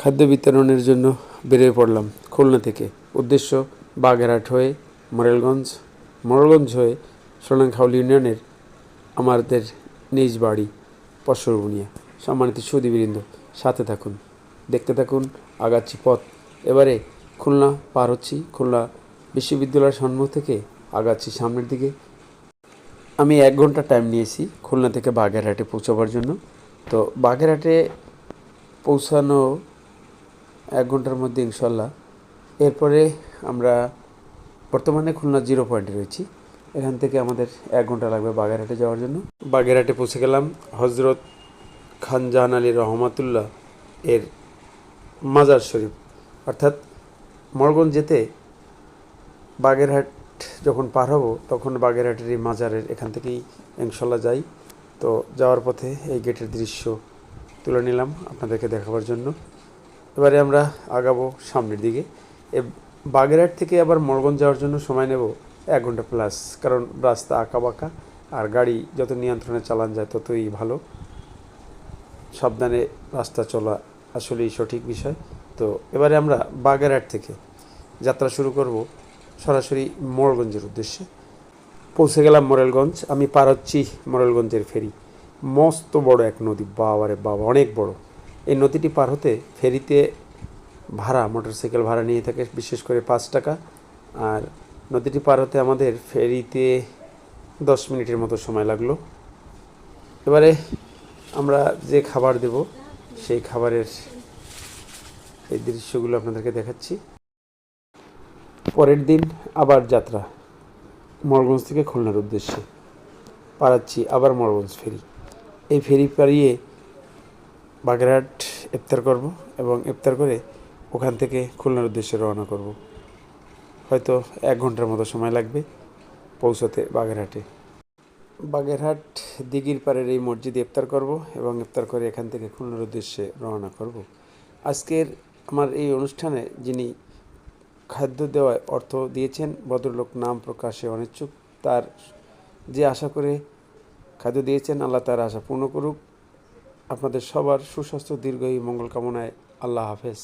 খাদ্য বিতরণের জন্য বেরিয়ে পড়লাম খুলনা থেকে। উদ্দেশ্য, বাগেরহাট হয়ে মোরেলগঞ্জ মোরেলগঞ্জ হয়ে সোনাংখাউল ইউনিয়নের আমাদের নিজ বাড়ি পশরবুনিয়া সম্মানিত সুদীবৃন্দ সাথে থাকুন, দেখতে থাকুন, আগাচ্ছি পথ। এবারে খুলনা পার হচ্ছি, খুলনা বিশ্ববিদ্যালয়ের সম্মুখ থেকে আগাচ্ছি সামনের দিকে। আমি এক ঘণ্টা টাইম নিয়েছি খুলনা থেকে বাগেরহাটে পৌঁছাবার জন্য। তো বাগেরহাটে পৌঁছানো এক ঘণ্টার মধ্যে ইনশাল্লাহ এরপরে আমরা বর্তমানে খুলনা জিরো পয়েন্টে রয়েছি। এখান থেকে আমাদের এক ঘণ্টা লাগবে বাগেরহাটে যাওয়ার জন্য। বাগেরহাটে পৌঁছে গেলাম হজরত খান জাহান আলী রহমাতুল্লাহ এর মাজার শরীফ। অর্থাৎ মরগঞ্জ যেতে বাগেরহাট যখন পার হব, তখন বাগেরহাটের এই মাজারের এখান থেকেই ইনশাল্লাহ যাই। তো যাওয়ার পথে এই গেটের দৃশ্য তুলে নিলাম আপনাদেরকে দেখাবার জন্য। এবারে আমরা আগাবো সামনের দিকে। এ বাগেরহাট থেকে আবার মরগঞ্জ যাওয়ার জন্য সময় নেব এক ঘণ্টা প্লাস কারণ রাস্তা আঁকা বাঁকা আর গাড়ি যত নিয়ন্ত্রণে চালান যায় ততই ভালো। সাবধানে রাস্তা চলা আসলেই সঠিক বিষয়। তো এবারে আমরা বাগেরহাট থেকে যাত্রা শুরু করব সরাসরি মোড়লগঞ্জের উদ্দেশ্যে। পৌঁছে গেলাম মোরেলগঞ্জ, আমি পার হচ্ছি মোরেলগঞ্জের ফেরি। মস্ত বড় এক নদী, বাবারে বাবা, অনেক বড়। এই নদীটি পার হতে ফেরিতে ভাড়া, মোটরসাইকেল ভাড়া নিয়ে থাকে বিশেষ করে পাঁচ টাকা। আর নদীটি পার হতে আমাদের ফেরিতে দশ মিনিটের মতো সময় লাগল। এবারে আমরা যে খাবার দেব, সেই খাবারের এই দৃশ্যগুলো আপনাদেরকে দেখাচ্ছি। পরের দিন আবার যাত্রা মরগঞ্জ থেকে খুলনার উদ্দেশ্যে। পারাচ্ছি আবার মরগঞ্জ ফেরি। এই ফেরি পাড়িয়ে বাগেরহাট ইফতার করব এবং ইফতার করে ওখান থেকে খুলনার উদ্দেশ্যে রওনা করব। হয়তো এক ঘণ্টার মতো সময় লাগবে পৌঁছতে বাগেরহাটে। বাগেরহাট দিঘির পাড়ের এই মসজিদে ইফতার করব এবং ইফতার করে এখান থেকে খুলনার উদ্দেশ্যে রওনা করব। আজকের আমার এই অনুষ্ঠানে যিনি খাদ্য দেওয়ায় অর্থ দিয়েছেন, ভদ্রলোক নাম প্রকাশে অনিচ্ছুক, তার যে আশা করে খাদ্য দিয়েছেন, আল্লাহ তার আশা পূর্ণ করুক। আপনাদের সবার সুস্বাস্থ্য দীর্ঘ এই মঙ্গল কামনায় আল্লাহ হাফেজ।